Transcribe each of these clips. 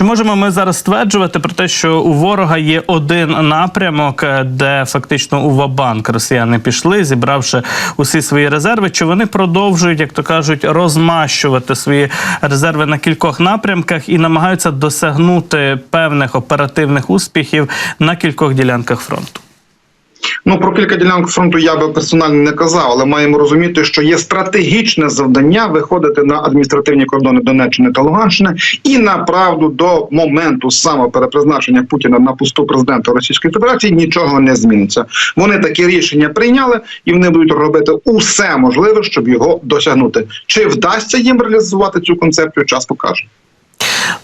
Чи можемо ми зараз стверджувати про те, що у ворога є один напрямок, е, де фактично у Вабанк росіяни пішли, зібравши усі свої резерви? Чи вони продовжують, як то кажуть, розмащувати свої резерви на кількох напрямках і намагаються досягнути певних оперативних успіхів на кількох ділянках фронту? Ну про кілька ділянок фронту я би персонально не казав, але маємо розуміти, що є стратегічне завдання виходити на адміністративні кордони Донеччини та Луганщини і направду до моменту самоперепризначення Путіна на посту президента Російської Федерації нічого не зміниться. Вони такі рішення прийняли, і вони будуть робити усе можливе, щоб його досягнути. Чи вдасться їм реалізувати цю концепцію? Час покаже.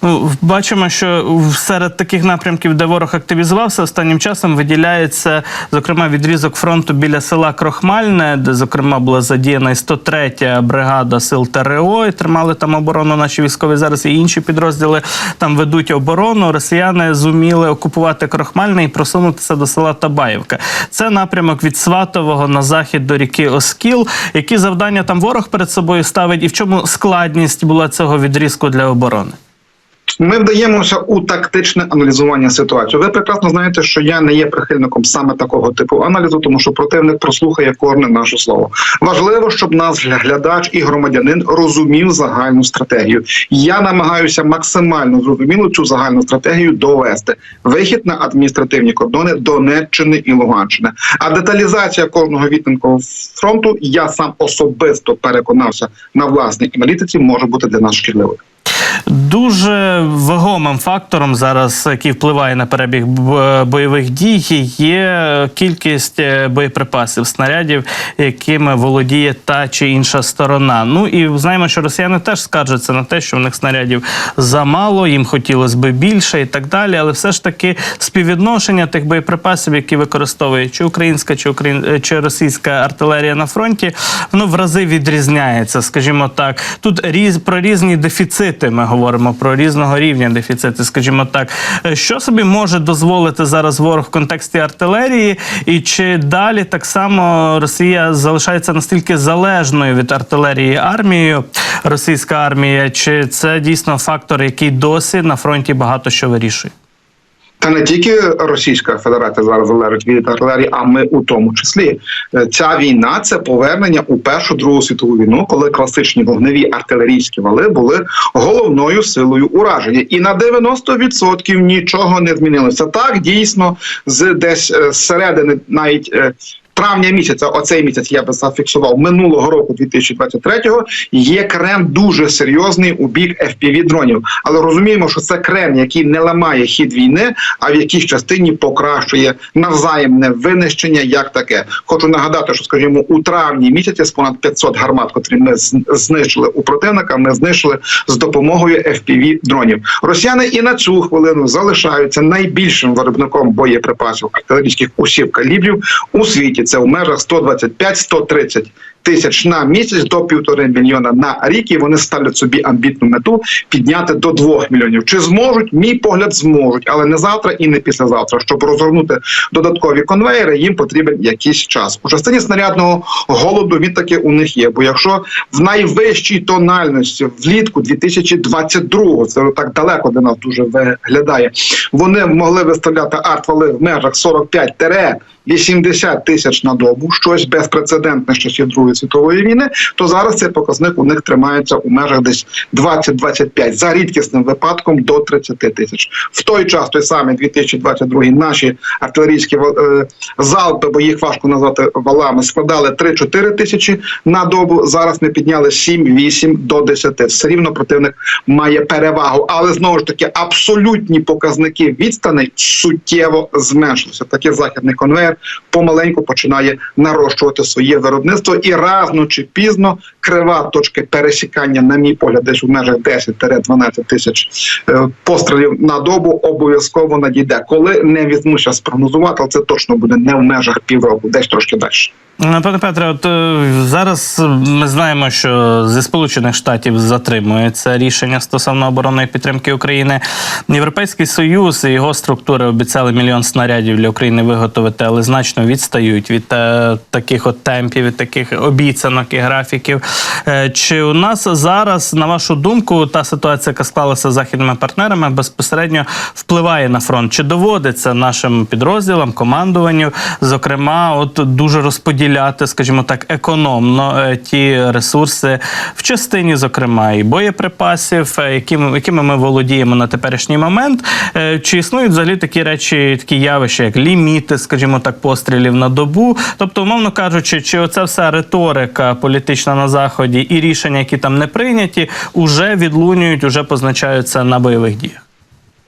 Ну, бачимо, що серед таких напрямків, де ворог активізувався, останнім часом виділяється зокрема відрізок фронту біля села Крохмальне, де зокрема була задіяна і 103-я бригада сил ТРО, і тримали там оборону. Наші військові зараз і інші підрозділи там ведуть оборону. Росіяни зуміли окупувати Крохмальне і просунутися до села Табаївка. Це напрямок від Сватового на захід до ріки Оскіл. Які завдання там ворог перед собою ставить, і в чому складність була цього відрізку для оборони? Ми вдаємося у тактичне аналізування ситуації. Ви прекрасно знаєте, що я не є прихильником саме такого типу аналізу, тому що противник прослухає кожне наше слово. Важливо, щоб нас глядач і громадянин розумів загальну стратегію. Я намагаюся максимально зрозуміло цю загальну стратегію довести. Вихід на адміністративні кордони Донеччини і Луганщини. А деталізація кожного відтинку фронту я сам особисто переконався на власній аналітиці, може бути для нас шкідливою. Дуже вагомим фактором зараз, який впливає на перебіг бойових дій, є кількість е, боєприпасів, снарядів, якими володіє та чи інша сторона. Ну і знаємо, що росіяни теж скаржаться на те, що в них снарядів замало, їм хотілося би більше і так далі. Але все ж таки співвідношення тих боєприпасів, які використовує чи українська, чи україн... е, чи російська артилерія на фронті, воно в рази відрізняється, скажімо так. Тут різ про різні дефіцити. Ми говоримо про різного рівня дефіцити, скажімо так. Е, Що собі може дозволити зараз ворог в контексті артилерії, і чи далі так само Росія залишається настільки залежною від артилерії армією, російська армія, чи це дійсно фактор, який досі на фронті багато що вирішує? Та не тільки Російська Федерація зараз залежить від артилерії, а ми у тому числі. Е, Ця війна це повернення у першу другу світову війну, коли класичні вогневі артилерійські вали були головною силою ураження, і на 90% нічого не змінилося. Так дійсно, з десь е, з середини навіть. Травня місяця, оцей місяць я би зафіксував минулого року, 2023-го, є крен дуже серйозний у бік fpv дронів. Але розуміємо, що це крен, який не ламає хід війни, а в якійсь частині покращує навзаємне винищення, як таке. Хочу нагадати, що скажімо, у травні місяці з понад 500 гармат, котрі ми знищили у противника, ми знищили з допомогою fpv дронів. Росіяни і на цю хвилину залишаються найбільшим виробником боєприпасів артилерійських усів калібрів у світі. Це в межах 125-130 тисяч на місяць до півтори мільйона на рік. І вони ставлять собі амбітну мету підняти до двох мільйонів. Чи зможуть? Мій погляд зможуть, але не завтра і не післязавтра. Щоб розгорнути додаткові конвейери, їм потрібен якийсь час. У частині снарядного голоду він таки у них є. Бо якщо в найвищій тональності влітку 2022, це так далеко для нас дуже виглядає, вони могли виставляти артвали в межах 45 80 тисяч на добу, щось безпрецедентне з часів Другої світової війни, то зараз цей показник у них тримається у межах десь 20-25, за рідкісним випадком до 30 тисяч. В той час, той самий 2022, наші артилерійські е, залпи, бо їх важко назвати валами, складали 3-4 тисячі на добу. Зараз ми підняли 7-8 до 10. Все рівно противник має перевагу, але знову ж таки абсолютні показники відстаней суттєво зменшилися. Такий західний конвейер помаленьку починає нарощувати своє виробництво, і рано чи пізно крива точки пересікання, на мій погляд, десь у межах 10-12 тисяч е, пострілів на добу обов'язково надійде. Коли не візьмуся спрогнозувати, але це точно буде не в межах півроку, десь трошки далі. Пане Петре, от е, зараз ми знаємо, що зі Сполучених Штатів затримується рішення стосовно оборонної підтримки України. Європейський Союз і його структури обіцяли мільйон снарядів для України виготовити, але значно відстають від е, таких от темпів, від таких обіцянок і графіків. Е, Чи у нас зараз, на вашу думку, та ситуація, яка склалася з західними партнерами, безпосередньо впливає на фронт? Чи доводиться нашим підрозділам, командуванню, зокрема, от дуже розподіляти, скажімо так, економно е, ті ресурси в частині, зокрема, і боєприпасів, е, якими, якими ми володіємо на теперішній момент? Е, Чи існують взагалі такі речі, такі явища, як ліміти, скажімо так, пострілів на добу? Тобто, умовно кажучи, чи оця вся риторика політична на заході і рішення, які там не прийняті, уже відлунюють, уже позначаються на бойових діях?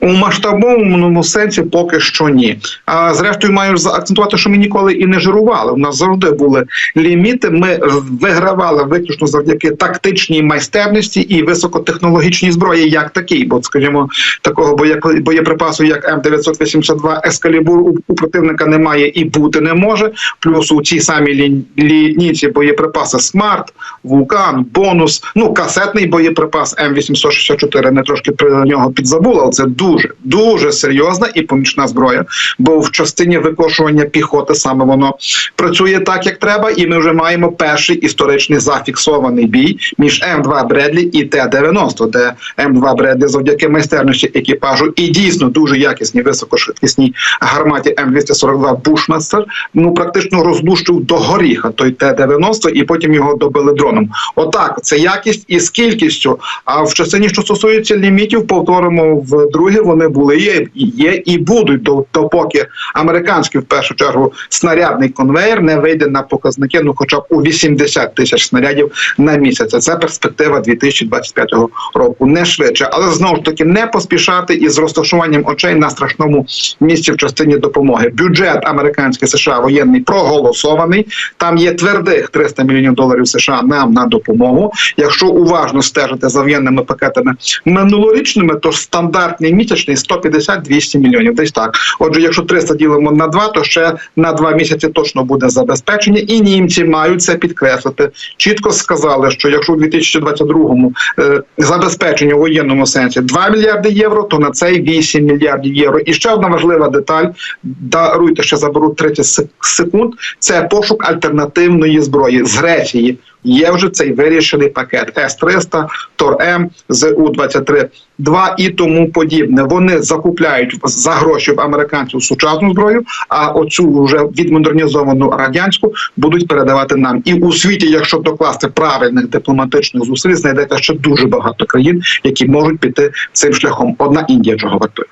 У масштабовому сенсі поки що ні. А зрештою, маю заакцентувати, що ми ніколи і не жирували. У нас завжди були ліміти. Ми вигравали виключно завдяки тактичній майстерності і високотехнологічній зброї, як такий. Бо, скажімо, такого боє- боєприпасу, як М982 Ескалібур, у, противника немає і бути не може. Плюс у цій самій лі- лінійці боєприпаси Смарт, Вулкан, Бонус, ну касетний боєприпас М864, Не трошки про нього підзабула, але це дуже дуже серйозна і помічна зброя. Бо в частині викошування піхоти саме воно працює так, як треба, і ми вже маємо перший історичний зафіксований бій між М2 Бредлі і Т-90, де М2 Бредлі завдяки майстерності екіпажу і дійсно дуже якісній високошвидкісній гарматі М242 Бушмастер ну практично розлущив до горіха той Т-90 і потім його добили дроном. Отак, це якість із кількістю. А в частині, що стосується лімітів, повторимо вдруге, вони були є, є і будуть до- допоки американський в першу чергу снарядний конвейер не вийде на показники, ну хоча б у 80 тисяч снарядів на місяць. Це перспектива 2025 року, не швидше, але знову ж таки не поспішати із розташуванням очей на страшному місці в частині допомоги. Бюджет американський США воєнний проголосований. Там є твердих 300 мільйонів доларів США нам на допомогу. Якщо уважно стежити за воєнними пакетами минулорічними, то стандартний місячний 150-200 мільйонів. Десь так. Отже, якщо 300 ділимо на 2, то ще на 2 місяці точно буде забезпечення, і німці мають це підкреслити. Чітко сказали, що якщо у 2022 е, забезпечення у воєнному сенсі 2 мільярди євро, то на цей 8 мільярдів євро. І ще одна важлива деталь. Даруйте, ще заберу 30 сек- секунд. Це пошук альтернативної зброї з Греції. Є вже цей вирішений пакет С-300, Тор-М, ЗУ-23, 2 і тому подібне. Вони закупляють за гроші в американців сучасну зброю, а оцю вже відмодернізовану радянську будуть передавати нам. І у світі, якщо докласти правильних дипломатичних зусиль, знайдеться ще дуже багато країн, які можуть піти цим шляхом. Одна Індія чого вартує.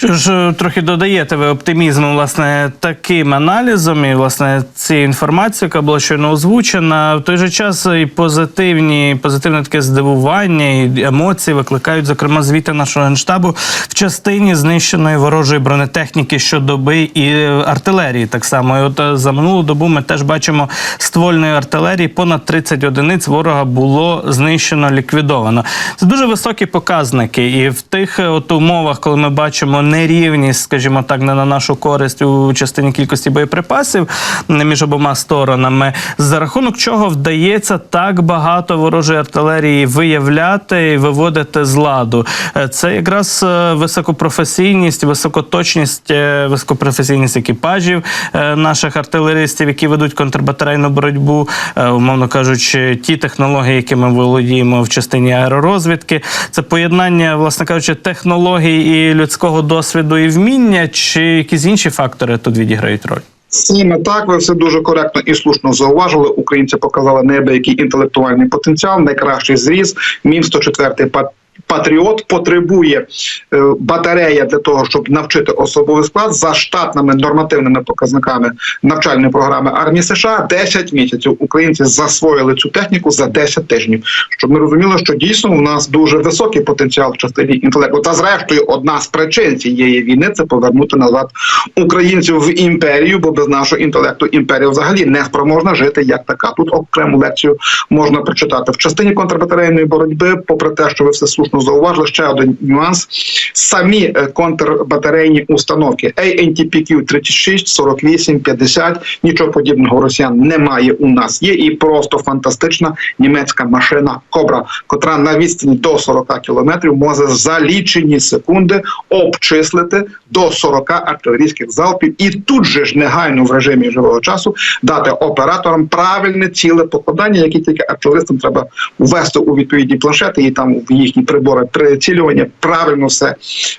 Що ж е, трохи додаєте ви оптимізму, власне, таким аналізом і власне цією інформацією, яка була щойно озвучена. В той же час і позитивні, позитивне таке здивування і емоції викликають, зокрема, звіти нашого генштабу в частині знищеної ворожої бронетехніки щодоби і е, артилерії. Так само, і от е, за минулу добу ми теж бачимо ствольної артилерії. Понад 30 одиниць ворога було знищено, ліквідовано. Це дуже високі показники, і в тих от умовах, коли ми бачимо нерівність, скажімо так, не на нашу користь у частині кількості боєприпасів між обома сторонами, за рахунок чого вдається так багато ворожої артилерії виявляти і виводити з ладу. Е, Це якраз е, високопрофесійність, високоточність, е, високопрофесійність екіпажів наших артилеристів, які ведуть контрбатарейну боротьбу, умовно кажучи, ті технології, які ми володіємо в частині аеророзвідки. Це поєднання, власне кажучи, технологій і людського досвіду і вміння, чи якісь інші фактори тут відіграють роль? Саме так, ви все дуже коректно і слушно зауважили. Українці показали неабиякий інтелектуальний потенціал, найкращий зріз. Мін 104 пат. Патріот потребує е, батарея для того, щоб навчити особовий склад за штатними нормативними показниками навчальної програми армії США 10 місяців. Українці засвоїли цю техніку за 10 тижнів. Щоб ми розуміли, що дійсно у нас дуже високий потенціал в частині інтелекту. Та зрештою, одна з причин цієї війни це повернути назад українців в імперію, бо без нашого інтелекту імперія взагалі не спроможна жити як така. Тут окрему лекцію можна прочитати в частині контрбатарейної боротьби, попри те, що ви все слушно слушно зауважили ще один нюанс. Самі е, контрбатарейні установки ANTPQ 36, 48, 50, нічого подібного росіян немає у нас. Є і просто фантастична німецька машина Кобра, котра на відстані до 40 кілометрів може за лічені секунди обчислити до 40 артилерійських залпів і тут же ж негайно в режимі живого часу дати операторам правильне ціле покладання, які тільки артилеристам треба ввести у відповідні планшети і там в їхні прибори прицілювання правильно все,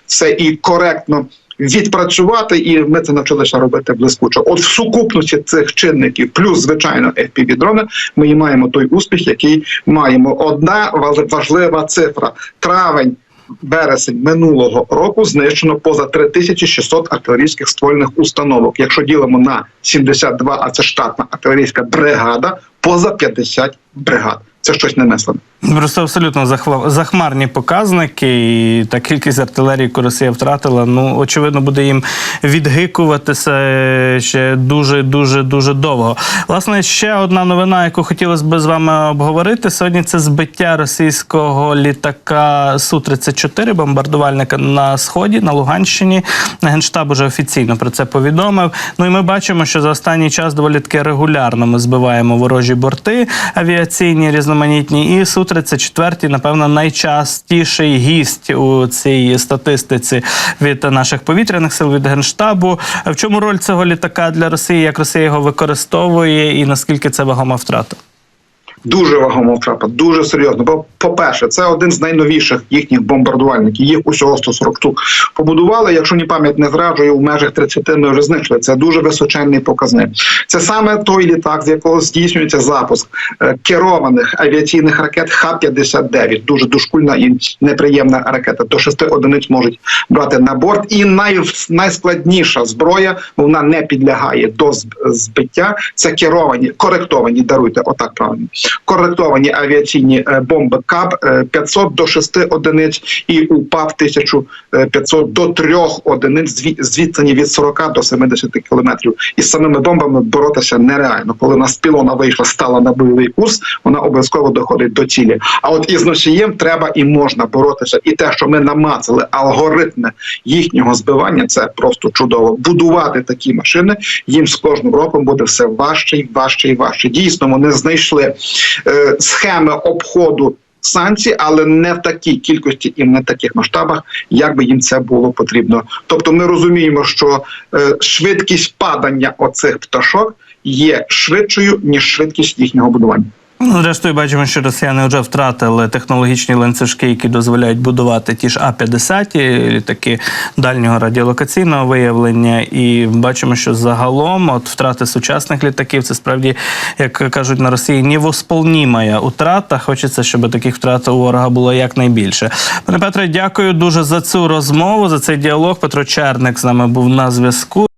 все і коректно. Відпрацювати, і ми це навчилися робити блискуче. От в сукупності цих чинників, плюс звичайно fpv дрони ми маємо той успіх, який маємо. Одна важлива цифра: травень. Березень минулого року знищено поза 3600 артилерійських ствольних установок. Якщо ділимо на 72, а це штатна артилерійська бригада, поза 50 бригад. Це щось немислене. Просто абсолютно захмарні показники, і та кількість артилерії, яку Росія втратила, ну очевидно, буде їм відгикуватися ще дуже, дуже, дуже довго. Власне, ще одна новина, яку хотілося б з вами обговорити сьогодні. Це збиття російського літака су 34 бомбардувальника на сході на Луганщині. Генштаб уже офіційно про це повідомив. Ну і ми бачимо, що за останній час доволі таки регулярно ми збиваємо ворожі борти авіаційні різноманітні. І су 34 напевно, найчастіший гість у цій статистиці від наших повітряних сил від генштабу. В чому роль цього літака для Росії? Як Росія його використовує, і наскільки це вагома втрата? Дуже вагома втрата, дуже серйозно. Бо, по-перше, це один з найновіших їхніх бомбардувальників. Їх усього 140 штук побудували. Якщо ні пам'ять не зраджує, у межах 30 ми вже знайшли. Це дуже височенний показник. Це саме той літак, з якого здійснюється запуск е, керованих авіаційних ракет Х-59. Дуже дошкульна і неприємна ракета. До 6 одиниць можуть брати на борт. І най, найскладніша зброя вона не підлягає до збиття. Це керовані, коректовані, даруйте, отак правильно. Коректовані авіаційні е, бомби КАБ е, 500 до 6 одиниць і УПАВ 1500 до 3 одиниць зві- з відстані від 40 до 70 кілометрів. І з самими бомбами боротися нереально. Коли нас пілона вийшла, стала на бойовий курс, вона обов'язково доходить до цілі. А от із носієм треба і можна боротися. І те, що ми намацали алгоритми їхнього збивання, це просто чудово. Будувати такі машини їм з кожним роком буде все важче і важче і важче. Дійсно, вони знайшли е, схеми обходу. Санкцій, але не в такій кількості і не в таких масштабах, як би їм це було потрібно. Тобто, ми розуміємо, що е, швидкість падання оцих пташок є швидшою ніж швидкість їхнього будування. Ну, зрештою, бачимо, що росіяни вже втратили технологічні ланцюжки, які дозволяють будувати ті ж А-50, літаки дальнього радіолокаційного виявлення. І бачимо, що загалом от втрати сучасних літаків це справді, як кажуть на Росії, невосполнімая утрата. Хочеться, щоб таких втрат у ворога було якнайбільше. Пане Петре, дякую дуже за цю розмову, за цей діалог. Петро Черник з нами був на зв'язку.